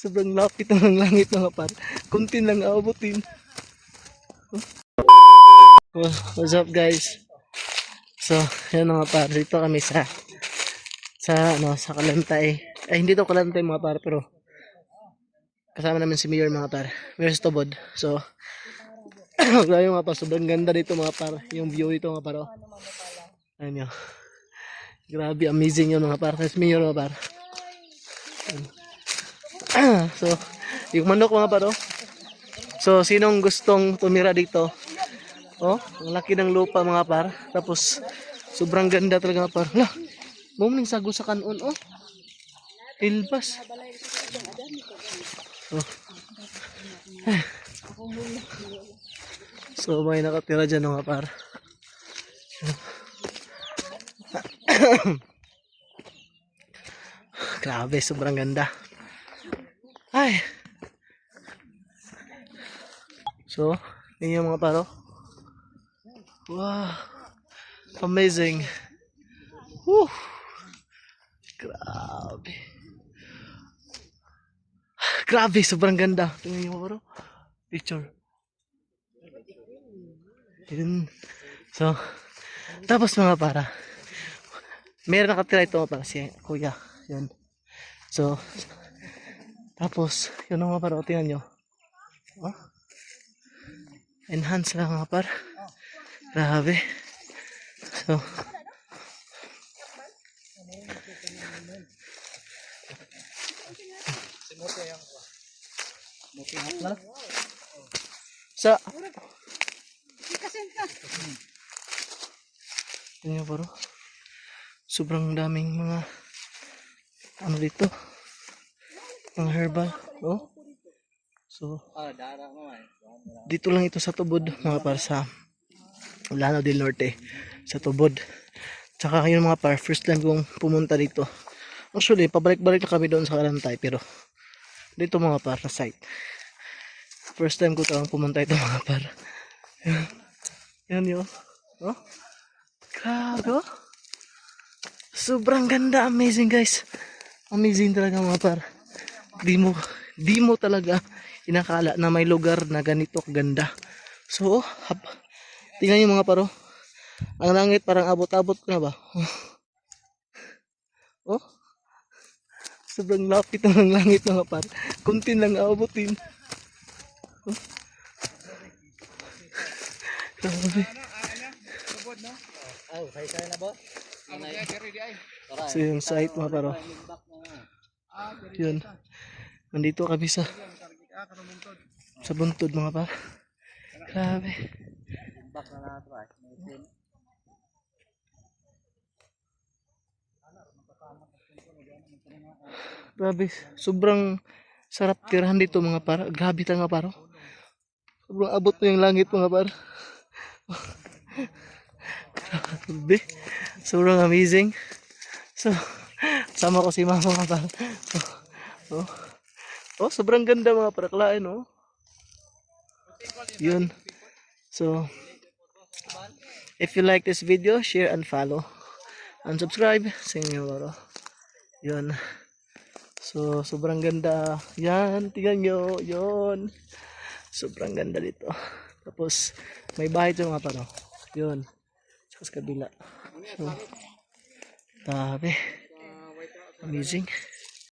Sobrang lapit ng langit mga par. Kunti lang aabutin. Oh, what's up guys? So, yan mga par. Dito kami sa sa ano, sa Kalantay. Ay, hindi to Kalantay mga par, pero kasama namin si Mayor mga par. Mayor Stobod. So, grabe mga par. Sobrang ganda dito mga par. Yung view dito mga par. Oh. Ayun yun. Grabe, amazing yun mga par. Tapos Mayor mga par. so, yung manok mga par. Oh. So, sinong gustong tumira dito? Oh, ang laki ng lupa mga par. Tapos, sobrang ganda talaga mga par. Lah, mumling sago sa kanon, oh. Ilbas. Oh. So, may nakatira dyan mga par. Grabe, sobrang ganda. Ay. So, yun yung mga paro. Wow. Amazing. Woo. Grabe. Grabe, sobrang ganda. Tingnan niyo bro. Picture. Yun. So, tapos mga para. Meron nakatira ito para si kuya. Yan. So, tapos, yun ang mga para. O, Tingnan nyo. Oh. Enhance lang mga par. Grabe. So, sa Yan paro. Sobrang daming mga ano dito. Mga herbal. Oh. So, dito lang ito sa Tubod, mga par sa Lano del Norte, sa Tubod. Tsaka yun mga par, first time kong pumunta dito. Actually, pabalik-balik na kami doon sa Kalantay, pero dito mga par, na site. First time ko talagang pumunta ito mga par. Yan, yan yun. Oh. Grabe oh. Sobrang ganda, amazing guys. Amazing talaga mga par. Di mo, di mo talaga inakala na may lugar na ganito kaganda. So, hap, tingnan niyo mga paro. Ang langit parang abot-abot ko na ba? Oh. Sobrang lapit ng langit mga par. Kunti lang aabutin. Oh. Grabe. So yung site mga paro. Yun. Nandito kami sa sa buntod mga par. Grabe. Grabe, sobrang sarap tirahan dito mga par. Grabe talaga paro. Sobrang abot mo yung langit mga par. Grabe. Sobrang amazing. So, sama ko si mama mga par. Oh, oh. oh, sobrang ganda mga paraklain, oh. Yun. So, if you like this video, share and follow. And subscribe sa inyo, bro. Yun. So, sobrang ganda. Yan, tingnan nyo. Yun. Sobrang ganda dito. Tapos, may bahay ito mga paro. Yun. Tsaka sa kabila. So, grabe. Amazing.